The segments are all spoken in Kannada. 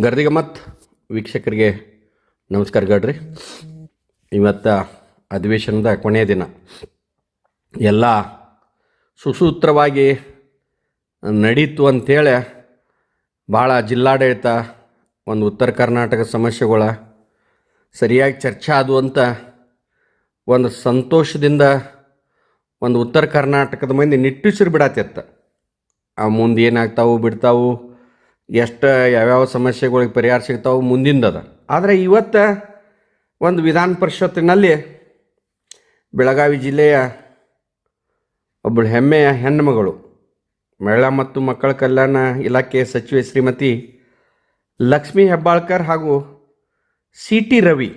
ಗರ್ದಿಗಮ್ಮತ್ ವೀಕ್ಷಕರಿಗೆ ನಮಸ್ಕಾರ ಗಡ್ರಿ. ಇವತ್ತ ಅಧಿವೇಶನದ ಕೊನೆಯ ದಿನ. ಎಲ್ಲ ಸುಸೂತ್ರವಾಗಿ ನಡೀತು ಅಂಥೇಳಿ ಭಾಳ ಜಿಲ್ಲಾಡಳಿತ, ಒಂದು ಉತ್ತರ ಕರ್ನಾಟಕ ಸಮಸ್ಯೆಗಳ ಸರಿಯಾಗಿ ಚರ್ಚೆ ಆದವು ಅಂತ ಒಂದು ಸಂತೋಷದಿಂದ ಒಂದು ಉತ್ತರ ಕರ್ನಾಟಕದ ಮಂದಿ ನಿಟ್ಟುಸಿರು ಬಿಡತ್ತಿತ್ತ ಆ ಮುಂದೆ ಏನಾಗ್ತಾವು ಬಿಡ್ತಾವು, ಎಷ್ಟು ಯಾವ್ಯಾವ ಸಮಸ್ಯೆಗಳಿಗೆ ಪರಿಹಾರ ಸಿಗ್ತಾವು ಮುಂದಿಂದದ ಆದರೆ ಇವತ್ತು ಒಂದು ವಿಧಾನ ಪರಿಷತ್ತಿನಲ್ಲಿ ಬೆಳಗಾವಿ ಜಿಲ್ಲೆಯ ಒಬ್ಬಳು ಹೆಮ್ಮೆಯ ಹೆಣ್ಣುಮಗಳು. ಮಹಿಳಾ ಮತ್ತು ಮಕ್ಕಳ ಕಲ್ಯಾಣ ಇಲಾಖೆ ಸಚಿವೆ ಶ್ರೀಮತಿ ಲಕ್ಷ್ಮೀ ಹೆಬ್ಬಾಳ್ಕರ್ ಹಾಗೂ ಸಿ ಟಿ ರವಿ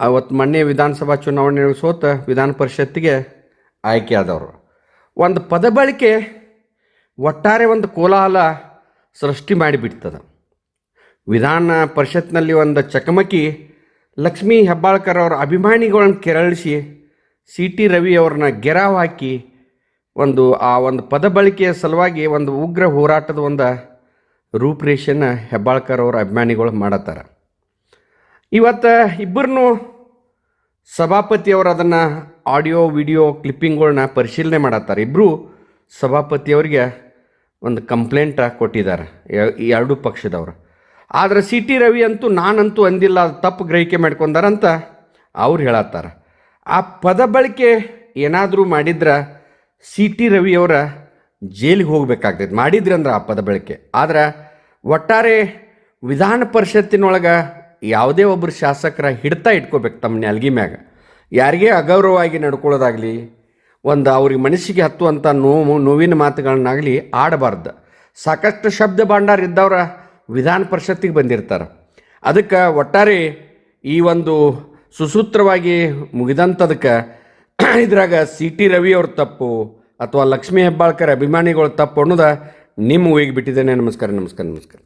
ಅವತ್ತು ಮೊನ್ನೆ ವಿಧಾನಸಭಾ ಚುನಾವಣೆ ಸೋತ ವಿಧಾನ ಪರಿಷತ್ತಿಗೆ ಆಯ್ಕೆಯಾದವರು. ಒಂದು ಪದ ಬಳಕೆ ಒಟ್ಟಾರೆ ಒಂದು ಕೋಲಾಹಲ ಸೃಷ್ಟಿ ಮಾಡಿಬಿಡ್ತದೆ. ವಿಧಾನ ಪರಿಷತ್ನಲ್ಲಿ ಒಂದು ಚಕಮಕಿ ಲಕ್ಷ್ಮೀ ಹೆಬ್ಬಾಳ್ಕರ್ ಅವರ ಅಭಿಮಾನಿಗಳನ್ನ ಕೆರಳಿಸಿ ಸಿ ಟಿ ರವಿ ಅವ್ರನ್ನ ಗೆರಾವ್ ಹಾಕಿ ಒಂದು, ಆ ಒಂದು ಪದ ಬಳಕೆಯ ಸಲುವಾಗಿ ಒಂದು ಉಗ್ರ ಹೋರಾಟದ ಒಂದು ರೂಪರೇಷೆನ ಹೆಬ್ಬಾಳ್ಕರ್ ಅವರ ಅಭಿಮಾನಿಗಳು ಮಾಡತ್ತಾರ. ಇವತ್ತು ಇಬ್ಬರನ್ನು ಸಭಾಪತಿಯವರು ಅದನ್ನು ಆಡಿಯೋ, ವಿಡಿಯೋ ಕ್ಲಿಪ್ಪಿಂಗ್ಗಳನ್ನ ಪರಿಶೀಲನೆ ಮಾಡತ್ತಾರೆ. ಇಬ್ಬರು ಸಭಾಪತಿಯವರಿಗೆ ಒಂದು ಕಂಪ್ಲೇಂಟ ಕೊಟ್ಟಿದ್ದಾರೆ ಎರಡೂ ಪಕ್ಷದವರು. ಆದರೆ ಸಿ ಟಿ ರವಿ ಅಂತೂ ನಾನಂತೂ ಅಂದಿಲ್ಲ, ಅದು ತಪ್ಪು ಗ್ರಹಿಕೆ ಮಾಡ್ಕೊಂಡಾರಂತ ಅವ್ರು ಹೇಳತ್ತಾರ. ಆ ಪದ ಬಳಕೆ ಏನಾದರೂ ಮಾಡಿದ್ರೆ ಸಿ ಟಿ ರವಿಯವರ ಜೈಲಿಗೆ ಹೋಗ್ಬೇಕಾಗ್ತೈತೆ. ಮಾಡಿದ್ರಿ ಅಂದ್ರೆ ಆ ಪದ ಬಳಕೆ. ಆದ್ರೆ ಒಟ್ಟಾರೆ ವಿಧಾನ ಪರಿಷತ್ತಿನೊಳಗೆ ಯಾವುದೇ ಒಬ್ಬರು ಶಾಸಕರ ಹಿಡ್ತಾ ಇಟ್ಕೋಬೇಕು ತಮ್ಮ ನೆಲ್ಗಿ ಮ್ಯಾಗ. ಯಾರಿಗೇ ಅಗೌರವವಾಗಿ ನಡ್ಕೊಳ್ಳೋದಾಗಲಿ, ಒಂದು ಅವ್ರಿಗೆ ಮನಸ್ಸಿಗೆ ಹತ್ತುವಂಥ ನೋವು, ನೋವಿನ ಮಾತುಗಳನ್ನಾಗಲಿ ಆಡಬಾರ್ದು. ಸಾಕಷ್ಟು ಶಬ್ದ ಭಾಂಡಾರ ಇದ್ದವ್ರ ವಿಧಾನ ಪರಿಷತ್ತಿಗೆ ಬಂದಿರ್ತಾರೆ. ಅದಕ್ಕೆ ಒಟ್ಟಾರೆ ಈ ಒಂದು ಸುಸೂತ್ರವಾಗಿ ಮುಗಿದಂಥದಕ್ಕೆ ಇದ್ರಾಗ ಸಿ ಟಿ ರವಿ ಅವ್ರ ತಪ್ಪು ಅಥವಾ ಲಕ್ಷ್ಮೀ ಹೆಬ್ಬಾಳ್ಕರ್ ಅಭಿಮಾನಿಗಳ ತಪ್ಪು ಅನ್ನೋದು ನಿಮ್ಮ ಊಹಿಗೆ ಬಿಟ್ಟಿದ್ದೇನೆ. ನಮಸ್ಕಾರ ನಮಸ್ಕಾರ ನಮಸ್ಕಾರ.